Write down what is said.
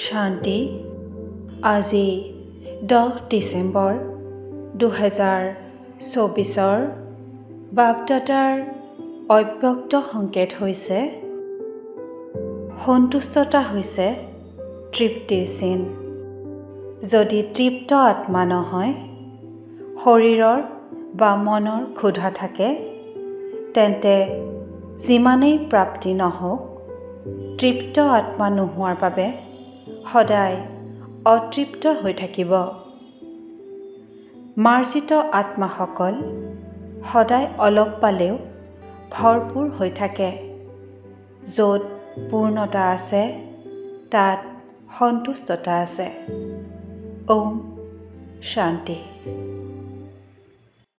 শান্তি। আজি দহ ডিচেম্বৰ দুহেজাৰ চৌবিছৰ বাপদাদাৰ অব্যক্ত সংকেত হৈছে সন্তুষ্টতা হৈছে তৃপ্তিৰ চিন। যদি তৃপ্ত আত্মা নহয় শৰীৰৰ বা মনৰ ক্ষুধা থাকে তেন্তে যিমানেই প্ৰাপ্তি নহওক তৃপ্ত আত্মা নোহোৱাৰ বাবে সদায় অতৃপ্ত হৈ থাকিব। মাৰ্জিত আত্মাসকল সদায় অলপ পালেও ভৰপূৰ হৈ থাকে। য'ত পূৰ্ণতা আছে তাত সন্তুষ্টতা আছে। ওম শান্তি।